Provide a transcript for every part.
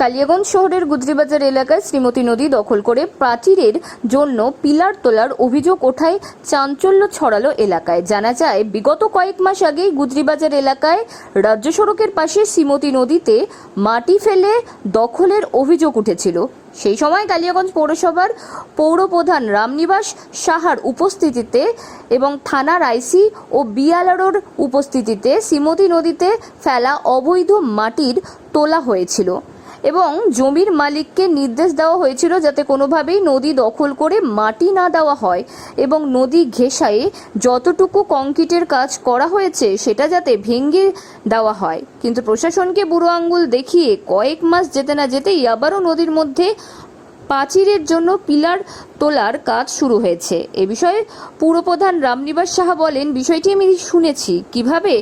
কালিয়াগঞ্জ শহরের গুজরিবাজার এলাকায় শ্রীমতী নদী দখল করে প্রাচীরের জন্য পিলার তোলার অভিযোগ ওঠায় চাঞ্চল্য ছড়ালো এলাকায়। জানা যায়, বিগত কয়েক মাস আগেই গুজরিবাজার এলাকায় রাজ্য সড়কের পাশে শ্রীমতী নদীতে মাটি ফেলে দখলের অভিযোগ উঠেছিল। সেই সময় কালিয়াগঞ্জ পৌরসভার পৌরপ্রধান রামনিবাস সাহার উপস্থিতিতে এবং থানার আইসি ও বিয়ালারোর উপস্থিতিতে শ্রীমতী নদীতে ফেলা অবৈধ মাটির তোলা হয়েছিল। এবং জমির মালিককে নির্দেশ দেওয়া হয়েছিল যাতে কোনোভাবেই নদী দখল করে মাটি না দেওয়া হয় এবং নদী ঘেঁষায়ে যতটুকু কংক্রিটের কাজ করা হয়েছে সেটা যাতে ভেঙে দেওয়া হয়। কিন্তু প্রশাসনকে বুড়ো আঙ্গুল দেখিয়ে কয়েক মাস যেতে না যেতেই আবারও নদীর মধ্যে প্রাচীরের জন্য পিলার তোলার কাজ শুরু হয়েছে। এ বিষয়ে পুরপ্রধান রামনিবাস সাহা বলেন, বিষয়টি আমি শুনেছি। কীভাবে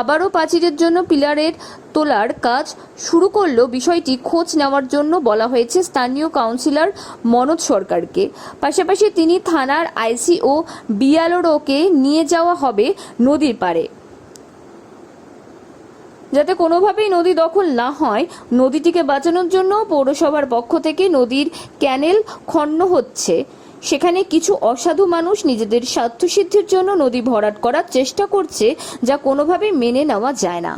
আবারও প্রাচীরের জন্য পিলারের তোলার কাজ শুরু করল বিষয়টি খোঁজ নেওয়ার জন্য বলা হয়েছে স্থানীয় কাউন্সিলর মনোজ সরকারকে। পাশাপাশি তিনি থানার আইসি ও বিয়ালোরোকে নিয়ে যাওয়া হবে নদীর পাড়ে। যাতে কোনোভাবেই নদী দখল না হয় নদীটিকে বাঁচানোর জন্য পৌরসভার পক্ষ থেকে নদীর ক্যানেল খন্ন হচ্ছে। সেখানে কিছু অসাধু মানুষ নিজেদের স্বার্থসিদ্ধির জন্য নদী ভরাট করার চেষ্টা করছে যা কোনোভাবেই মেনে নেওয়া যায় না।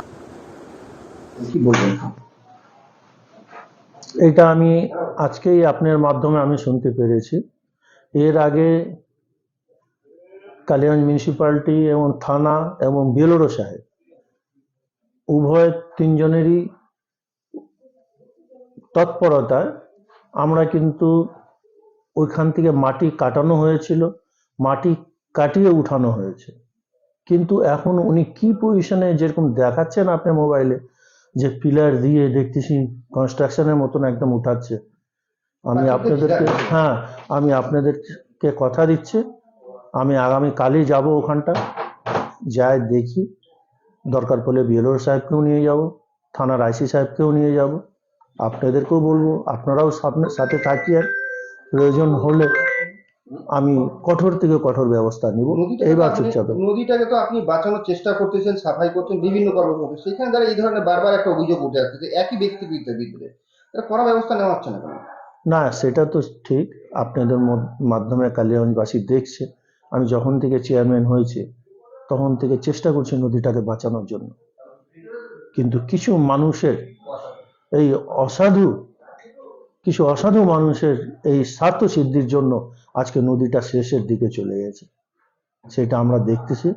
এটা আমি আজকেই আপনার মাধ্যমে আমি শুনতে পেরেছি। এর আগে কালিগঞ্জ মিউনিসিপ্যালিটি এবং থানা এবং বেলোরো সাহেব উভয় তিনজনেরই তৎপরতায় আমরা কিন্তু ওইখান থেকে মাটি কাটানো হয়েছিল মাটি কাটিয়ে উঠানো হয়েছে। কিন্তু এখন উনি কি পজিশনে যেরকম দেখাচ্ছেন আপনি মোবাইলে যে পিলার দিয়ে দেখতেছি কনস্ট্রাকশনের মতন একদম উঠাচ্ছে। আমি আপনাদেরকে হ্যাঁ আমি আপনাদেরকে কথা দিচ্ছি। আমি আগামী কালই যাব ওখানটা। যাই দেখি। দরকার পড়লে বিএলওর সাহেবকেও নিয়ে যাব থানার আইসি সাহেবকেও নিয়ে যাব। আপনাদেরকেও বলব আপনারাও সাথে থাকিয়েন প্রয়োজন হলে আমি কঠোর থেকে কঠোর ব্যবস্থা নিব। এইবার চুপচাপ। নদীটাকে তো আপনি বাঁচানোর চেষ্টা করতেছেন সাফাই করছেন বিভিন্ন কর্মসূচি সেখানে দ্বারা এই ধরনের বারবার একটা অভিযোগ উঠে আসছে যে একই ব্যক্তি বিরুদ্ধে এটা কড়া ব্যবস্থা নেওয়া হচ্ছে না কেন? না সেটা তো ঠিক। আপনাদের মাধ্যমে কালিয়াগঞ্জবাসী দেখছে। আমি যখন থেকে চেয়ারম্যান হয়েছে তখন থেকে চেষ্টা করছি নদীটাকে বাঁচানোর জন্য। কিন্তু কিছু মানুষের এই অসাধু, কিছু অসাধু মানুষের এই স্বার্থ সিদ্ধির জন্য আজকে নদীটা শেষের দিকে চলে গেছে। সেটা আমরা দেখতেছি।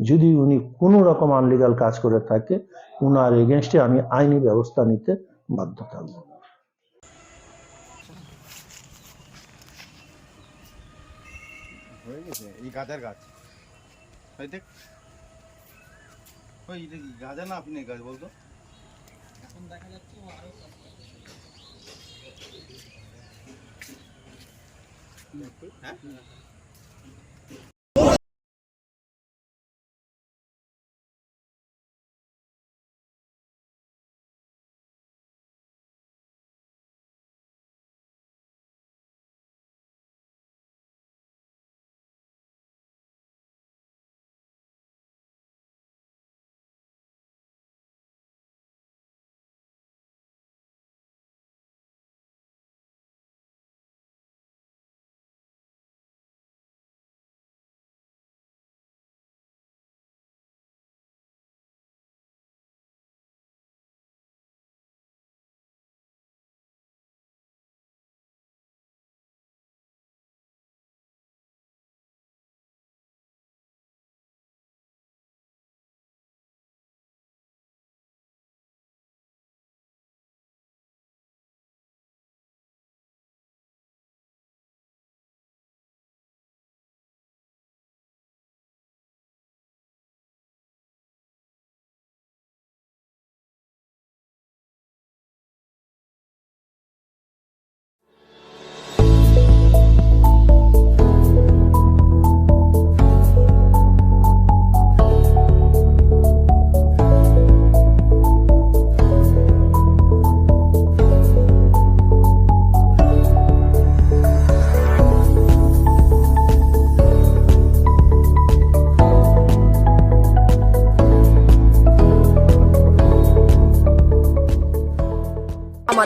যদি উনি কোনো রকম আনলিগাল কাজ করে থাকে, উনার এগেনস্টে আমি আইনি ব্যবস্থা নিতে বাধ্য থাকব। হয়ে গেছে? এই গাঁজার গাছ। ওই দেখ। ওই এটা কি গাঁজা না আপনি গাছ বলতো? এখন দেখা যাচ্ছে হ্যাঁ।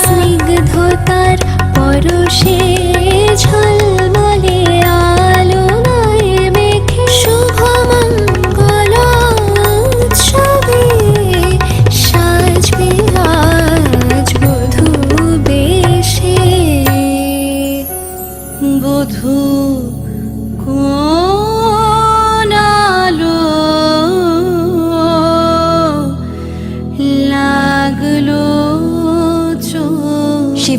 স্নিগ্ধতার পরশে ঝলমলে